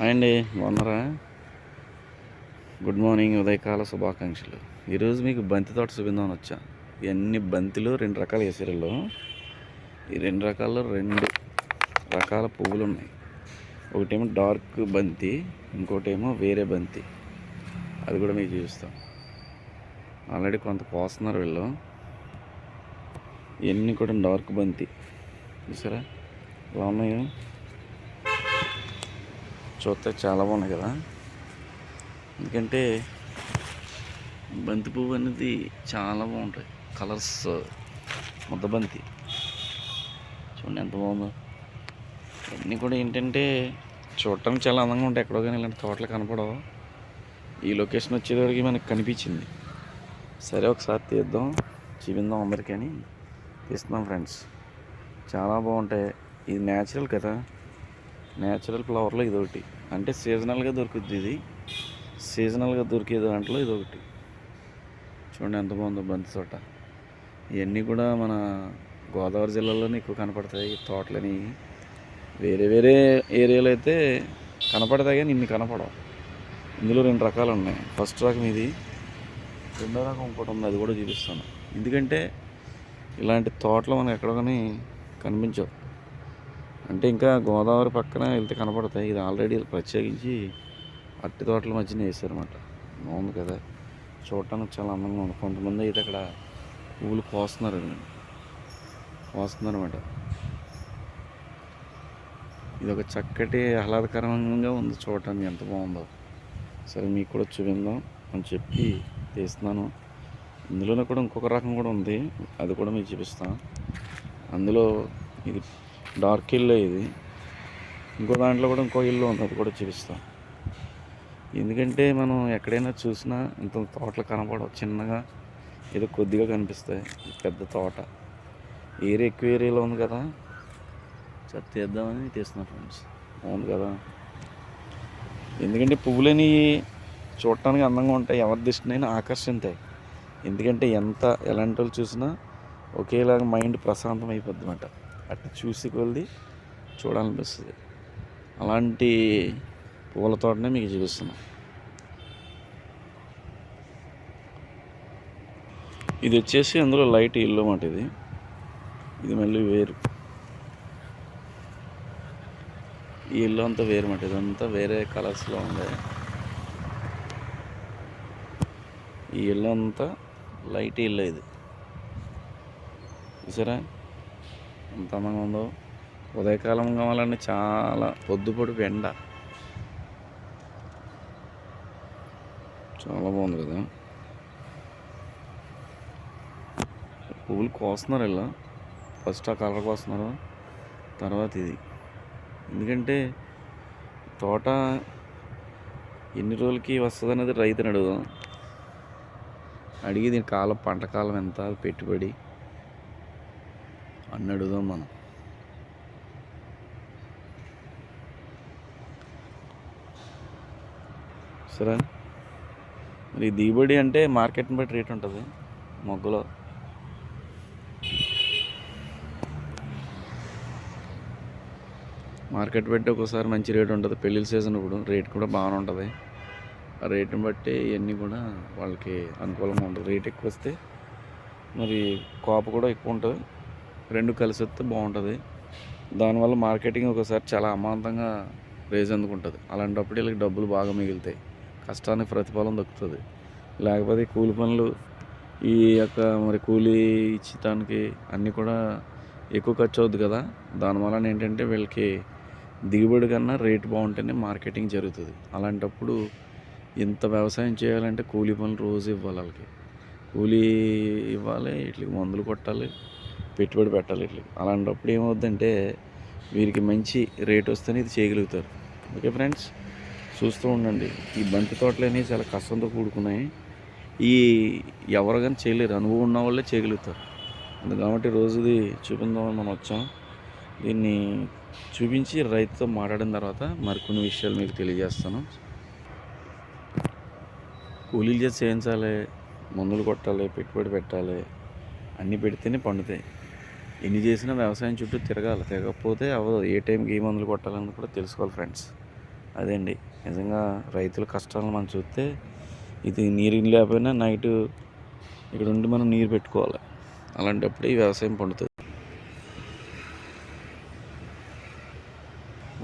అండి బాగున్నారా? Good morning ఉదయకాల శుభాకాంక్షలు. ఈరోజు మీకు బంతి తోట చూపిందామని వచ్చా. ఇవన్నీ బంతిలు రెండు రకాల వేసారులో ఈ రెండు రకాల్లో రెండు రకాల పువ్వులు ఉన్నాయి. ఒకటేమో డార్క్ బంతి ఇంకోటేమో వేరే బంతి. అది కూడా మీకు చూపిస్తాం. ఆల్రెడీ కొంత కోస్తున్నారు వీళ్ళు. ఇవన్నీ కూడా డార్క్ బంతి. చూసారా? ఎలా ఉన్నాయో? చూస్తే చాలా బాగున్నాయి కదా. ఎందుకంటే బంతి పువ్వు అనేది చాలా బాగుంటాయి. కలర్స్ ముద్ద బంతి. చూడండి ఎంత బాగుందో. ఇవన్నీ కూడా ఏంటంటే చూడటానికి చాలా అందంగా ఉంటాయి. ఎక్కడో కానీ ఇలాంటి తోటలు కనపడవు. ఈ లొకేషన్ వచ్చేటప్పటికి మనకు కనిపించింది. సరే ఒకసారి తీద్దాం. చూపిందాం అందరికీ అని. తీస్తున్నాం ఫ్రెండ్స్ చాలా బాగుంటాయి. ఇది న్యాచురల్ కదా. నేచురల్ ఫ్లవర్లో ఇది ఒకటి అంటే సీజనల్గా దొరుకుద్ది ఇది. సీజనల్గా దొరికే దాంట్లో ఇది ఒకటి చూడండి ఎంత బాగుందో బంతి తోట. ఇవన్నీ కూడా మన గోదావరి జిల్లాలోనే ఎక్కువ కనపడతాయి. తోటలని వేరే వేరే ఏరియాలో అయితే కనపడతాయి కానీ ఇన్ని కనపడవు. ఇందులో రెండు రకాలు ఉన్నాయి. ఫస్ట్ రకం ఇది. రెండో రకం ఇంకోటి ఉంది. అది కూడా చూపిస్తాను. ఎందుకంటే ఇలాంటి తోటలు మనకు ఎక్కడ కానీ కనిపించవు. అంటే ఇంకా గోదావరి పక్కన వెళ్తే కనపడతాయి. ఇది ఆల్రెడీ ప్రత్యేకించి అట్టి తోటల మధ్యన వేసారన్నమాట బాగుంది కదా. చూడటానికి చాలా అందంగా ఉంది. కొంతమంది అయితే అక్కడ పువ్వులు కోస్తున్నారు. కోస్తున్నారు అనమాట ఇది ఒక చక్కటి ఆహ్లాదకరంగా ఉంది చూడటానికి. ఎంత బాగుందో. సరే మీకు కూడా చూపిందాం అని చెప్పి తీస్తున్నాను. ఇందులోనే కూడా ఇంకొక రకం కూడా ఉంది. అది కూడా మీకు చూపిస్తాను. అందులో ఇది డార్క్ ఇల్లు ఇది. ఇంకో దాంట్లో కూడా ఇంకో ఇల్లు ఉంది అది కూడా చూపిస్తాం. ఎందుకంటే మనం ఎక్కడైనా చూసినా ఇంత తోటలు కనపడవు చిన్నగా ఏదో కొద్దిగా కనిపిస్తాయి పెద్ద తోట. ఏరియా ఎక్కువ ఏరియాలో ఉంది కదా. చెత్త తీద్దామని తీస్తున్నా ఫ్రెండ్స్. అవును కదా. ఎందుకంటే పువ్వులని చూడటానికి అందంగా ఉంటాయి ఎవరి దృష్టినైనా ఆకర్షిస్తాయి ఎందుకంటే ఎంత ఎలాంటి వాళ్ళు చూసినా ఒకేలాగా మైండ్ ప్రశాంతం అయిపోద్ది అన్నమాట. అట్లా చూసి కొలిది చూడాలనిపిస్తుంది. అలాంటి పూల తోటనే మీకు చూపిస్తున్నాం. ఇది వచ్చేసి అందులో లైట్ ఇల్లు మాట ఇది. ఇది మళ్ళీ వేరు. ఈ ఇల్లు అంతా వేరు మాట. ఇదంతా వేరే కలర్స్లో ఉంది. ఈ ఇల్లు అంతా లైట్ ఇల్లు ఇది. చూసారా? ఎంత అందంగా ఉందో. ఉదయకాలం కావాలంటే చాలా పొద్దుపొడి ఎండ. చాలా బాగుంది కదా. పువ్వులు కోస్తున్నారు ఇలా. ఫస్ట్ ఆ కలర్ కోస్తున్నారు. తర్వాత ఇది. ఎందుకంటే తోట ఎన్ని రోజులకి వస్తుంది అనేది రైతుని అడుగుదాం అడిగి దీని కాలం పంట కాలం ఎంత పెట్టుబడి. అని అడుగుదాం మనం. సరే. మరి దిగుబడి అంటే మార్కెట్ని బట్టి రేట్ ఉంటుంది మొగ్గలో. మార్కెట్ బట్టి ఒక్కోసారి మంచి రేట్ ఉంటుంది. పెళ్ళిళ్ళ సీజన్ ఇప్పుడు రేట్ కూడా బాగానే ఉంటుంది. ఆ రేటుని బట్టి ఇవన్నీ కూడా వాళ్ళకి అనుకూలంగా ఉంటుంది. రేట్ ఎక్కువ వస్తే మరి కాపు కూడా ఎక్కువ ఉంటుంది. రెండు కలిసి వస్తే బాగుంటుంది. దానివల్ల మార్కెటింగ్ ఒకసారి చాలా అమాంతంగా రేజ్ అందుకుంటుంది అలాంటప్పుడు వీళ్ళకి డబ్బులు బాగా మిగులుతాయి. కష్టానికి ప్రతిఫలం దక్కుతుంది. లేకపోతే కూలి పనులు ఈ యొక్క మరి కూలీ ఇచ్చటానికి అన్నీ కూడా ఎక్కువ ఖర్చు అవుద్ది కదా. దానివల్ల ఏంటంటే వీళ్ళకి దిగుబడి కన్నా రేటు బాగుంటేనే మార్కెటింగ్ జరుగుతుంది. అలాంటప్పుడు ఇంత వ్యవసాయం చేయాలంటే కూలీ పనులు రోజు ఇవ్వాలి వాళ్ళకి. కూలీ ఇవ్వాలి వీటికి మందులు కొట్టాలి పెట్టుబడి పెట్టాలి ఇట్లా. అలాంటప్పుడు ఏమవుద్దంటే వీరికి మంచి రేట్ వస్తేనే ఇది చేయగలుగుతారు. Okay friends? చూస్తూ ఉండండి. ఈ బంతి తోటలు అనేవి చాలా కష్టంతో కూడుకున్నాయి. ఈ ఎవరు కానీ చేయలేరు. అనుభవం ఉన్న వాళ్ళే చేయగలుగుతారు. అందు కాబట్టి రోజుది చూపిందామని మనం వచ్చాం. దీన్ని చూపించి రైతుతో మాట్లాడిన తర్వాత మరికొన్ని విషయాలు మీకు తెలియజేస్తాను. కూలీలు చేసి చేయించాలి మందులు కొట్టాలి పెట్టుబడి పెట్టాలి అన్నీ పెడితేనే పండుతాయి. ఎన్ని చేసినా వ్యవసాయం చుట్టూ తిరగాలి. తిరగకపోతే అవ్వదు. ఏ టైంకి ఏ మందులు కొట్టాలని కూడా తెలుసుకోవాలి ఫ్రెండ్స్. అదండి నిజంగా రైతుల కష్టాలను మనం చూస్తే ఇది నీరు లేకపోయినా నైట్ ఇక్కడ ఉండి మనం నీరు పెట్టుకోవాలి. అలాంటప్పుడు ఈ వ్యవసాయం పండుతుంది.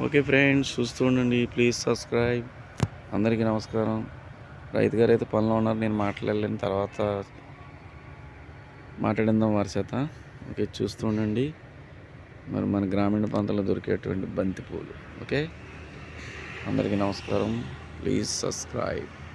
ఓకే ఫ్రెండ్స్ చూస్తూ ఉండండి. Please subscribe. అందరికీ నమస్కారం. రైతు గారు అయితే పనిలో ఉన్నారు. నేను మాట్లాడలేని. తర్వాత మాట్లాడిందాం వారి చేత. ఓకే చూస్తూ ఉండండి. మరి మన గ్రామీణ ప్రాంతాల్లో దొరికేటువంటి బంతి పూలు. ఓకే? అందరికీ నమస్కారం. Please subscribe.